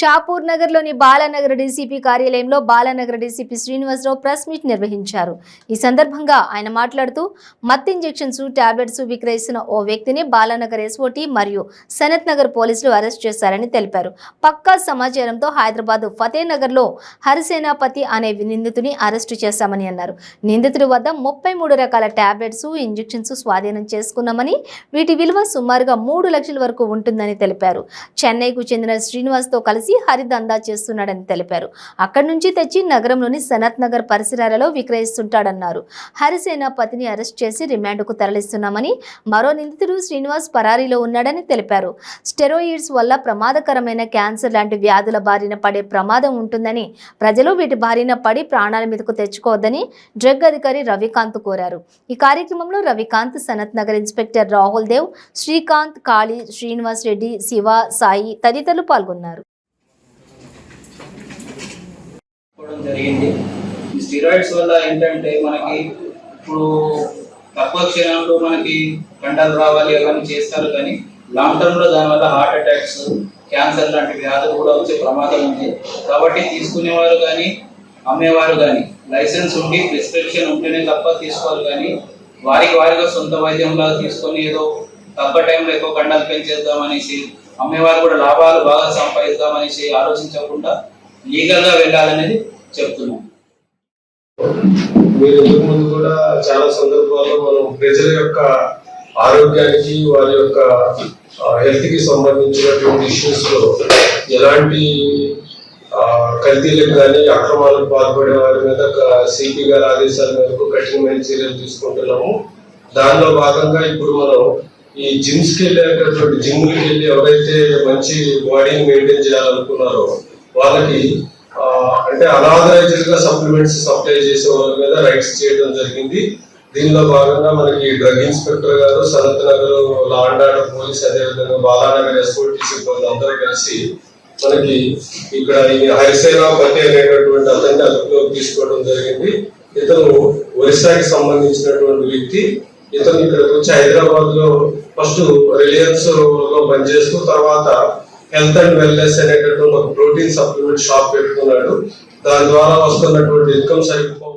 షాపూర్ నగర్లోని బాలానగర్ డీసీపీ కార్యాలయంలో Balanagar DCP Srinivasarao press meet నిర్వహించారు. ఈ సందర్భంగా ఆయన మాట్లాడుతూ మత్ ఇంజెక్షన్స్ టాబ్లెట్స్ విక్రయిస్తున్న ఓ వ్యక్తిని బాలానగర్ ఎస్ఓటీ మరియు సనత్ నగర్ పోలీసులు అరెస్ట్ చేశారని తెలిపారు. పక్కా సమాచారంతో హైదరాబాద్ ఫతేనగర్లో హరిసేనాపతి అనే నిందితుని అరెస్టు చేశామని అన్నారు. నిందితుడి వద్ద ముప్పై మూడు రకాల టాబ్లెట్స్ ఇంజెక్షన్స్ స్వాధీనం చేసుకున్నామని వీటి విలువ సుమారుగా మూడు లక్షల వరకు ఉంటుందని తెలిపారు. చెన్నైకు చెందిన శ్రీనివాస్తో కలిసి హరిదందా చేస్తున్నాడని తెలిపారు. అక్కడి నుంచి తెచ్చి నగరంలోని సనత్ నగర్ పరిసరాలలో విక్రయిస్తుంటాడన్నారు. హరిసేన పతిని అరెస్ట్ చేసి రిమాండ్కు తరలిస్తున్నామని మరో నిందితుడు శ్రీనివాస్ పరారీలో ఉన్నాడని తెలిపారు. స్టెరోయిడ్స్ వల్ల ప్రమాదకరమైన క్యాన్సర్ లాంటి వ్యాధుల బారిన పడే ప్రమాదం ఉంటుందని ప్రజలు వీటి బారిన పడి ప్రాణాల మీదకు తెచ్చుకోవద్దని డ్రగ్ అధికారి రవికాంత్ కోరారు. ఈ కార్యక్రమంలో రవికాంత్ సనత్ నగర్ ఇన్స్పెక్టర్ రాహుల్ దేవ్ శ్రీకాంత్ కాళీ శ్రీనివాస్ రెడ్డి శివ సాయి తదితరులు పాల్గొన్నారు. తీసుకోవడం జరిగింది. ఈ స్టిరాయిడ్స్ వల్ల ఏంటంటే మనకి ఇప్పుడు తక్కువ క్షణంలో మనకి కండలు రావాలి అవన్నీ చేస్తారు కానీ లాంగ్ టర్మ్లో దానివల్ల హార్ట్ అటాక్స్ క్యాన్సర్ లాంటి వ్యాధులు కూడా వచ్చే ప్రమాదం ఉంది. కాబట్టి తీసుకునేవారు కానీ అమ్మేవారు కానీ లైసెన్స్ ఉండి ప్రిస్క్రిప్షన్ ఉంటేనే తప్ప తీసుకోవాలి కానీ వారికి వారిగా సొంత వైద్యంలా తీసుకొని ఏదో తక్కువ టైంలో ఎక్కువ కండాలు పెంచేద్దాం అనేసి అమ్మేవారు కూడా లాభాలు బాగా సంపాదిద్దాం అనేసి ఆలోచించకుండా లీగల్గా వెళ్ళాలనేది చెప్తున్నాం మీరు ఇంతకు ముందు కూడా చాలా సందర్భాల్లో మనం ప్రజల యొక్క ఆరోగ్యానికి వారి యొక్క హెల్త్కి సంబంధించినటువంటి ఇష్యూస్లో ఎలాంటి కల్తీలకు కానీ అక్రమాలకు పాల్పడే వారి మీద సిపి గారి ఆదేశాల మేరకు కఠినమైన చర్యలు తీసుకుంటున్నాము. దానిలో భాగంగా ఇప్పుడు మనం ఈ జిమ్స్కి వెళ్ళేటటువంటి జిమ్కి వెళ్ళి ఎవరైతే మంచి బాడీని మెయింటైన్ చేయాలనుకున్నారో వాళ్ళకి అంటే అనాథరైజ్డ్గా సప్లిమెంట్స్ సప్లై చేసే వాళ్ళ మీద రైట్స్ చేయడం జరిగింది. దీనిలో భాగంగా మనకి డ్రగ్ ఇన్స్పెక్టర్ గారు Sanath Nagar law and order police అదేవిధంగా బాలానగర్ ఎస్ఓటి సిబ్బంది అందరూ కలిసి మనకి ఇక్కడ ఈ హరిసేనాపతి అనేటటువంటి అతన్ని అదుపులోకి తీసుకోవడం జరిగింది. ఇతను ఒరిస్సాకి సంబంధించినటువంటి వ్యక్తి. ఇతను ఇక్కడికి వచ్చి హైదరాబాద్లో ఫస్ట్ రిలయన్స్లో పనిచేస్తూ తర్వాత హెల్త్ అండ్ వెల్నెస్ అనేటటువంటి ఒక ప్రోటీన్ సప్లిమెంట్ షాప్ పెట్టుకున్నాడు. దాని ద్వారా వస్తున్నటువంటి ఇన్కమ్ సరిపో